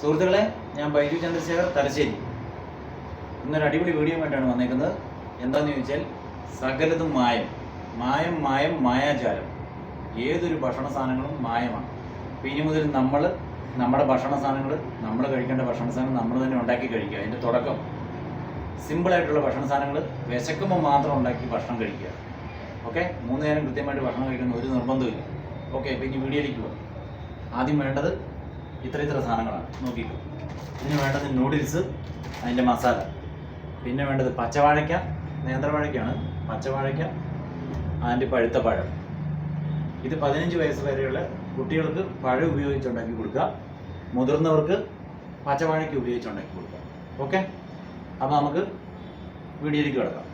സുഹൃത്തുക്കളെ ഞാൻ ബൈജു ചന്ദ്രശേഖർ തലശ്ശേരി. ഇന്നൊരു അടിപൊളി വീഡിയോ ആയിട്ടാണ് വന്നേക്കുന്നത്. എന്താന്ന് ചോദിച്ചാൽ സകലതും മായം. മായം മായം മായാജാലം. ഏതൊരു ഭക്ഷണ സാധനങ്ങളും മായമാണ്. അപ്പം ഇനി മുതൽ നമ്മൾ നമ്മുടെ ഭക്ഷണ സാധനങ്ങൾ നമ്മൾ കഴിക്കേണ്ട ഭക്ഷണ സാധനങ്ങൾ നമ്മൾ തന്നെ ഉണ്ടാക്കി കഴിക്കുക. അതിന്റെ തുടക്കം. സിമ്പിളായിട്ടുള്ള ഭക്ഷണ സാധനങ്ങൾ വിശക്കുമ്പോൾ മാത്രം ഉണ്ടാക്കി ഭക്ഷണം കഴിക്കുക. ഓക്കെ മൂന്ന് നേരം കൃത്യമായിട്ട് ഭക്ഷണം കഴിക്കുന്ന ഒരു നിർബന്ധമില്ല ഓക്കെ അപ്പോൾ ഇനി വീഡിയോയിലേക്ക് പോകാം. ആദ്യം വേണ്ടത് ഇത്ര ഇത്ര സാധനങ്ങളാണ്. നോക്കിക്കോ. ഇതിന് വേണ്ടത് നൂഡിൽസ് അതിന്റെ മസാല പിന്നെ വേണ്ടത് പച്ചവാഴയ്ക്ക നേന്ത്രവാഴയ്ക്കാണ് പച്ചവാഴയ്ക്ക അതിന്റെ പഴുത്ത പഴം. ഇത് പതിനഞ്ച് വയസ്സ് വരെയുള്ള കുട്ടികൾക്ക് പഴം ഉപയോഗിച്ചുണ്ടാക്കി കൊടുക്കുക. മുതിർന്നവർക്ക് പച്ചവാഴയ്ക്ക ഉപയോഗിച്ചുണ്ടാക്കി കൊടുക്കുക. ഓക്കെ അപ്പോൾ നമുക്ക് വീഡിയോയിലേക്ക് കിടക്കാം.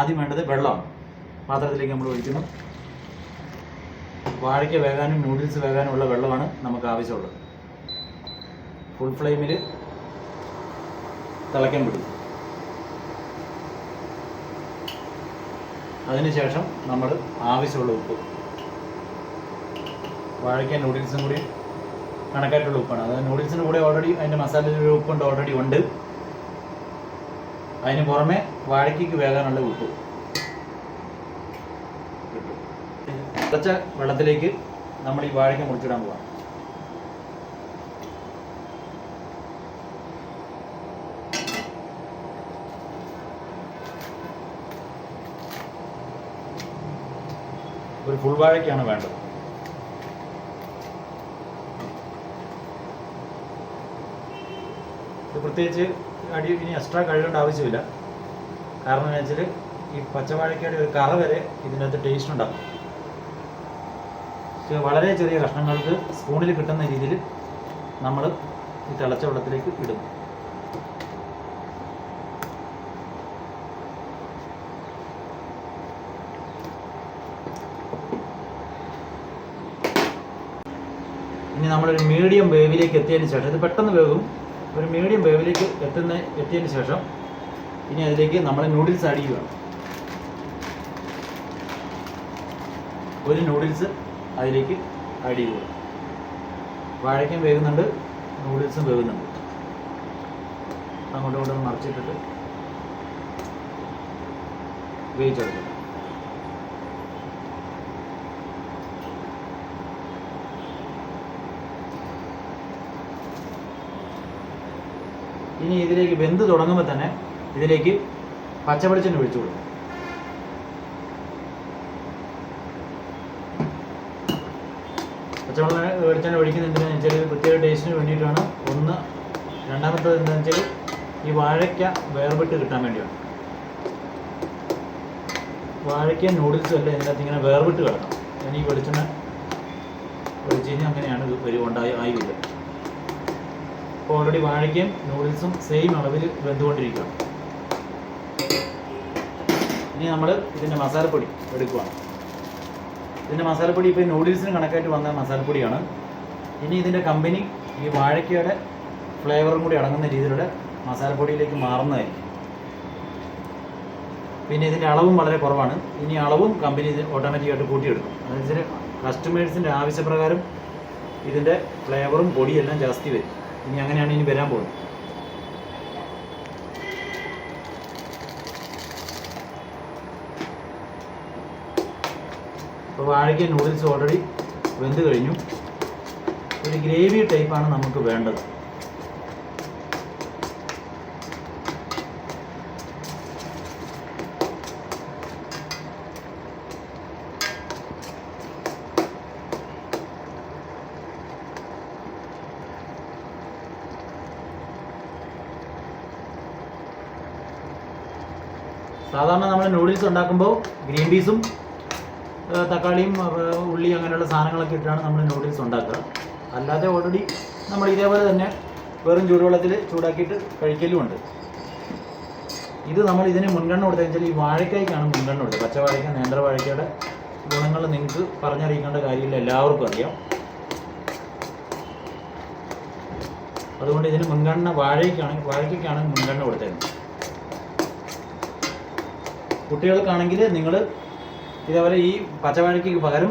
ആദ്യം വേണ്ടത് വെള്ളമാണ് പാത്രത്തിലേക്ക് നമ്മൾ ഒഴിക്കുന്നു. വാഴയ്ക്ക വേകാനും നൂഡിൽസ് വേകാനും ഉള്ള വെള്ളമാണ് നമുക്ക് ആവശ്യമുള്ളത്. ഫുൾ ഫ്ലെയിമിൽ തിളയ്ക്കാൻ പിടിക്കും അതിനുശേഷം നമ്മൾ ആവശ്യമുള്ള ഉപ്പ്. വാഴയ്ക്ക നൂഡിൽസും കൂടി കണക്കായിട്ടുള്ള ഉപ്പാണ്. അതായത് നൂഡിൽസിന് കൂടെ ഓൾറെഡി അതിന്റെ ഒരു ഉപ്പുണ്ട് ഓൾറെഡി ഉണ്ട്. അതിന് പുറമെ വാഴയ്ക്ക് വേകാനുള്ള ഉപ്പ്. തിളച്ച വെള്ളത്തിലേക്ക് നമ്മൾ ഈ വാഴയ്ക്ക മുറിച്ചിടാൻ പോവാം. ഒരു ഫുൾ വാഴയ്ക്കാണ് വേണ്ടത്. പ്രത്യേകിച്ച് അടി ഇനി എക്സ്ട്രാ കഴുകേണ്ട ആവശ്യമില്ല. കാരണം എന്ന് വെച്ചാൽ ഈ പച്ചവാഴയ്ക്കയുടെ ഒരു കറ വരെ ഇതിനകത്ത് ടേസ്റ്റ് ഉണ്ടാകും പക്ഷേ വളരെ ചെറിയ കഷ്ണങ്ങൾക്ക് സ്പൂണിൽ കിട്ടുന്ന രീതിയിൽ നമ്മൾ ഈ തിളച്ച വെള്ളത്തിലേക്ക് ഇടും. ഇനി നമ്മളൊരു മീഡിയം വേവിലേക്ക് എത്തിയതിന് ശേഷം ഇത് പെട്ടെന്ന് വേകും ഒരു മീഡിയം വേവിലേക്ക് എത്തുന്ന എത്തിയതിന് ശേഷം ഇനി അതിലേക്ക് നമ്മൾ നൂഡിൽസ് ആഡ് ചെയ്യുക ഒരു നൂഡിൽസ് അതിലേക്ക് ആഡ് ചെയ്ത് ചെയ്യുക. വാഴയ്ക്കും വേകുന്നുണ്ട് നൂഡിൽസും വേകുന്നുണ്ട്. അങ്ങോട്ടും ഇങ്ങോട്ടും മറിച്ചിട്ടിട്ട് വേവിച്ചെടുക്കുക ഇനി ഇതിലേക്ക് വെന്ത് തുടങ്ങുമ്പോൾ തന്നെ ഇതിലേക്ക് പച്ചവെളിച്ചെണ്ണ ഒഴിച്ചു കൊടുക്കും പച്ചവെള്ളം വെളിച്ചെണ്ണ ഒഴിക്കുന്നത് എന്തിനാണെന്ന് വെച്ചാൽ പ്രത്യേക ടേസ്റ്റിന് വേണ്ടിയിട്ടാണ്. ഒന്ന് രണ്ടാമത്തത് എന്താണെന്ന് വെച്ചാൽ ഈ വാഴയ്ക്ക വേർപെട്ട് കിട്ടാൻ വേണ്ടിയാണ്. വാഴയ്ക്ക നൂഡിൽസും അല്ല ഇതിനകത്ത് ഇങ്ങനെ വേർപെട്ട് കിടക്കണം ഞാൻ ഈ വെളിച്ചെണ്ണ ഒഴിച്ച് കഴിഞ്ഞാൽ അങ്ങനെയാണ് വരുവുണ്ടായി ആയി അപ്പോൾ ഓൾറെഡി വാഴയ്ക്കയും നൂഡിൽസും സെയിം അളവിൽ വെന്തുകൊണ്ടിരിക്കുകയാണ്. ഇനി നമ്മൾ ഇതിന്റെ മസാലപ്പൊടി എടുക്കുകയാണ് ഇതിന്റെ മസാലപ്പൊടി ഇപ്പോൾ നൂഡിൽസിന് കണക്കായിട്ട് വന്ന മസാലപ്പൊടിയാണ്. ഇനി ഇതിന്റെ കമ്പനി ഈ വാഴയ്ക്കയുടെ ഫ്ലേവറും കൂടി അടങ്ങുന്ന രീതിയിലുള്ള മസാലപ്പൊടിയിലേക്ക് മാറുന്നതായിരിക്കും. പിന്നെ ഇതിന്റെ അളവും വളരെ കുറവാണ്. ഇനി അളവും കമ്പനി ഇത് ഓട്ടോമാറ്റിക്കായിട്ട് കൂട്ടിയെടുക്കും. അതെന്ന് വെച്ചാൽ കസ്റ്റമേഴ്സിന്റെ ആവശ്യപ്രകാരം ഇതിന്റെ ഫ്ലേവറും പൊടിയെല്ലാം ജാസ്തി വരും. ഇനി അങ്ങനെയാണ് ഇനി വരാൻ പോകുന്നത്. അപ്പോൾ വാഴയ്ക്ക നൂഡിൽസ് ഓൾറെഡി വെന്ത് കഴിഞ്ഞു. ഒരു ഗ്രേവി ടൈപ്പാണ് നമുക്ക് വേണ്ടത്. സാധാരണ നമ്മൾ നൂഡിൽസ് ഉണ്ടാക്കുമ്പോൾ ഗ്രീൻ പീസും തക്കാളിയും ഉള്ളി അങ്ങനെയുള്ള സാധനങ്ങളൊക്കെ ഇട്ടാണ് നമ്മൾ നൂഡിൽസ് ഉണ്ടാക്കുക. അല്ലാതെ ഓൾറെഡി നമ്മൾ ഇതേപോലെ തന്നെ വെറും ചൂടുവെള്ളത്തിൽ ചൂടാക്കിയിട്ട് കഴിക്കലുമുണ്ട്. ഇത് നമ്മൾ ഇതിന് മുൻഗണന കൊടുത്തതെന്ന് വെച്ചാൽ ഈ വാഴക്കായ്ക്കാണ് മുൻഗണന കൊടുത്തത്. പച്ചവാഴയ്ക്ക നേന്ത്രവാഴയ്ക്കയുടെ ഗുണങ്ങൾ നിങ്ങൾക്ക് പറഞ്ഞറിയിക്കേണ്ട കാര്യമില്ല എല്ലാവർക്കും അറിയാം. അതുകൊണ്ട് ഇതിന് മുൻഗണന വാഴയ്ക്കാണ് വാഴയ്ക്കാണ് മുൻഗണന കൊടുത്തത്. കുട്ടികൾക്കാണെങ്കിൽ നിങ്ങൾ ഇതേപോലെ ഈ പച്ചവാഴയ്ക്ക് പകരം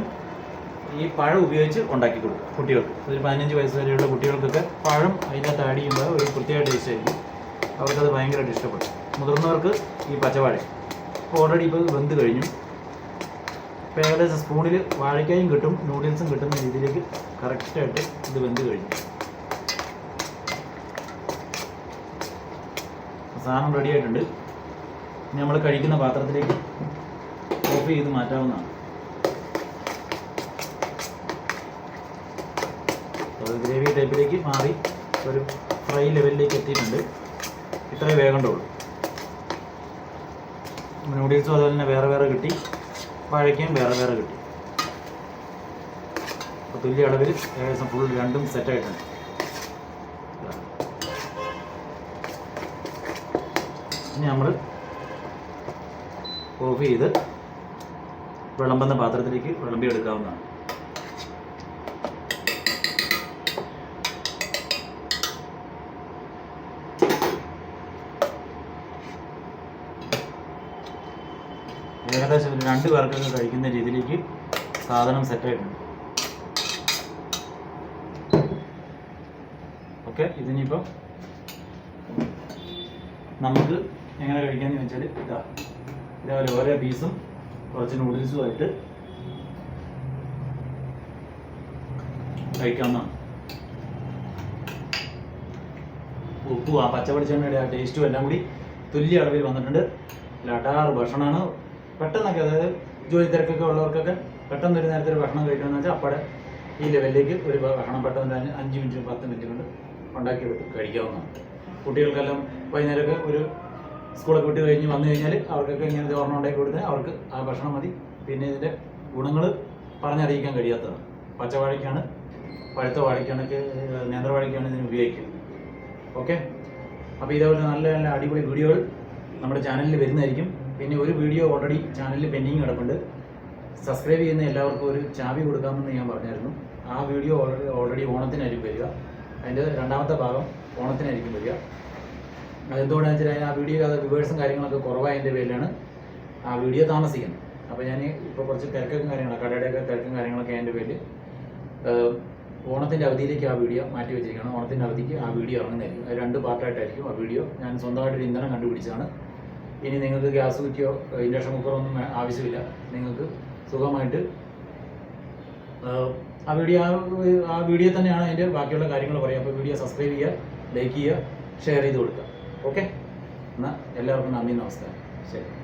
ഈ പഴം ഉപയോഗിച്ച് ഉണ്ടാക്കി കൊടുക്കും കുട്ടികൾക്ക്. ഒരു പതിനഞ്ച് വയസ്സ് വരെയുള്ള കുട്ടികൾക്കൊക്കെ പഴം അതിനകത്ത് ആഡ് ഒരു പ്രത്യേക ടേസ്റ്റ് ആയിരിക്കും. അവർക്കത് ഭയങ്കരമായിട്ട് ഇഷ്ടപ്പെടും. മുതിർന്നവർക്ക് ഈ പച്ചവാഴ ഓൾറെഡി ഇപ്പോൾ വെന്ത് കഴിഞ്ഞു. ഇപ്പോൾ ഏകദേശം സ്പൂണിൽ വാഴയ്ക്കായും കിട്ടും നൂഡിൽസും കിട്ടുന്ന രീതിയിലേക്ക് കറക്റ്റായിട്ട് ഇത് വെന്ത് കഴിഞ്ഞു. സാധനം റെഡി ആയിട്ടുണ്ട്. ഇനി നമ്മൾ കഴിക്കുന്ന പാത്രത്തിലേക്ക് ഓഫ് ചെയ്ത് മാറ്റാവുന്നതാണ്. ഒരു ഗ്രേവി ടൈപ്പിലേക്ക് മാറി ഒരു ഫ്രൈ ലെവലിലേക്ക് എത്തിയിട്ടുണ്ട്. ഇത്രയും വേഗണ്ടുള്ളൂ. നൂഡിൽസും അതുപോലെ തന്നെ വേറെ വേറെ കിട്ടി. വാഴയ്ക്കയും വേറെ വേറെ കിട്ടി. അപ്പോൾ തുല്യ അളവിൽ ഏകദേശം ഫുൾ രണ്ടും സെറ്റായിട്ടുണ്ട് ഇനി നമ്മൾ ഓഫ് ചെയ്ത് വിളമ്പുന്ന പാത്രത്തിലേക്ക് വിളമ്പി എടുക്കാവുന്നതാണ്. ഏകദേശം ഒരു രണ്ട് പേർക്കൊക്കെ കഴിക്കുന്ന രീതിയിലേക്ക് സാധനം സെറ്റായിട്ടുണ്ട് ഓക്കെ ഇതിനിപ്പോൾ നമുക്ക് എങ്ങനെ കഴിക്കാമെന്ന് വെച്ചാൽ ഇതാ ഇതേപോലെ ഓരോ പീസും കുറച്ച് നൂഡിൽസുമായിട്ട് കഴിക്കാവുന്നതാണ് ഉപ്പും ആ പച്ചപ്പടിച്ചെണ്ണയുടെ ആ ടേസ്റ്റും എല്ലാം കൂടി തുല്യ അളവിൽ വന്നിട്ടുണ്ട്. ലടാർ ഭക്ഷണമാണ്. പെട്ടെന്നൊക്കെ അതായത് ജോലി തിരക്കൊക്കെ ഉള്ളവർക്കൊക്കെ പെട്ടെന്ന് ഒരു നേരത്തെ ഒരു ഭക്ഷണം കഴിക്കണമെന്ന് വെച്ചാൽ അപ്പോടെ ഈ ലെവലിലേക്ക് ഒരു ഭക്ഷണം പെട്ടെന്ന് അഞ്ച് മിനിറ്റ് പത്ത് മിനിറ്റ് കൊണ്ട് ഉണ്ടാക്കിയെടുത്ത് കഴിക്കാവുന്നതാണ്. കുട്ടികൾക്കെല്ലാം വൈകുന്നേരമൊക്കെ ഒരു സ്കൂളൊക്കെ വിട്ട് കഴിഞ്ഞ് വന്നു കഴിഞ്ഞാൽ അവർക്കൊക്കെ ഇങ്ങനത്തെ ഓർമ്മ ഉണ്ടാക്കി കൊടുത്താൽ അവർക്ക് ആ ഭക്ഷണം മതി. പിന്നെ ഇതിന്റെ ഗുണങ്ങൾ പറഞ്ഞറിയിക്കാൻ കഴിയാത്തതാണ്. പച്ചവാഴയ്ക്കാണ് പഴുത്ത വാഴയ്ക്കാണൊക്കെ നേന്ത്രവാഴയ്ക്കാണ് ഇതിന് ഉപയോഗിക്കുന്നത്. ഓക്കെ? അപ്പോൾ ഇതേപോലെ നല്ല നല്ല അടിപൊളി വീഡിയോകൾ നമ്മുടെ ചാനലിൽ വരുന്നതായിരിക്കും. പിന്നെ ഒരു വീഡിയോ ഓൾറെഡി ചാനലിൽ പെൻഡിങ് കിടപ്പുണ്ട്. സബ്സ്ക്രൈബ് ചെയ്യുന്ന എല്ലാവർക്കും ഒരു ചാവി കൊടുക്കാമെന്ന് ഞാൻ പറഞ്ഞായിരുന്നു. ആ വീഡിയോ ഓൾറെഡി ഓൾറെഡി ഓണത്തിനായിരിക്കും വരിക. അതിന്റെ രണ്ടാമത്തെ ഭാഗം ഓണത്തിനായിരിക്കും വരിക. അതെന്തുകൊണ്ടാണെന്ന് വെച്ചാൽ ആ വീഡിയോ അത് വിവേഴ്സും കാര്യങ്ങളൊക്കെ കുറവായതിന്റെ പേരിലാണ് ആ വീഡിയോ താമസിക്കുന്നത്. അപ്പോൾ ഞാൻ ഇപ്പോൾ കുറച്ച് തിരക്കും കാര്യങ്ങളൊക്കെ കടയുടെയൊക്കെ തിരക്കും കാര്യങ്ങളൊക്കെ അതിന്റെ പേരിൽ ഓണത്തിന്റെ അവധിയിലേക്ക് ആ വീഡിയോ മാറ്റി വെച്ചിരിക്കുകയാണ്. ഓണത്തിന്റെ അവധിക്ക് ആ വീഡിയോ ഇറങ്ങുന്നതായിരിക്കും. അത് രണ്ട് പാർട്ടായിട്ടായിരിക്കും ആ വീഡിയോ ഞാൻ സ്വന്തമായിട്ടൊരു ഇന്ധനം കണ്ടുപിടിച്ചാണ് ഇനി നിങ്ങൾക്ക് ഗ്യാസ് കുറ്റിയോ ഇൻഡക്ഷൻ കുക്കറോ ഒന്നും ആവശ്യമില്ല. നിങ്ങൾക്ക് സുഖമായിട്ട് ആ വീഡിയോ ആ വീഡിയോ തന്നെയാണ് അതിന്റെ ബാക്കിയുള്ള കാര്യങ്ങൾ പറയുക. അപ്പോൾ വീഡിയോ സബ്സ്ക്രൈബ് ചെയ്യുക ലൈക്ക് ചെയ്യുക ഷെയർ ചെയ്ത് കൊടുക്കുക. ഓക്കെ. എന്നാൽ എല്ലാവർക്കും നന്ദി നമസ്കാരം. ശരി.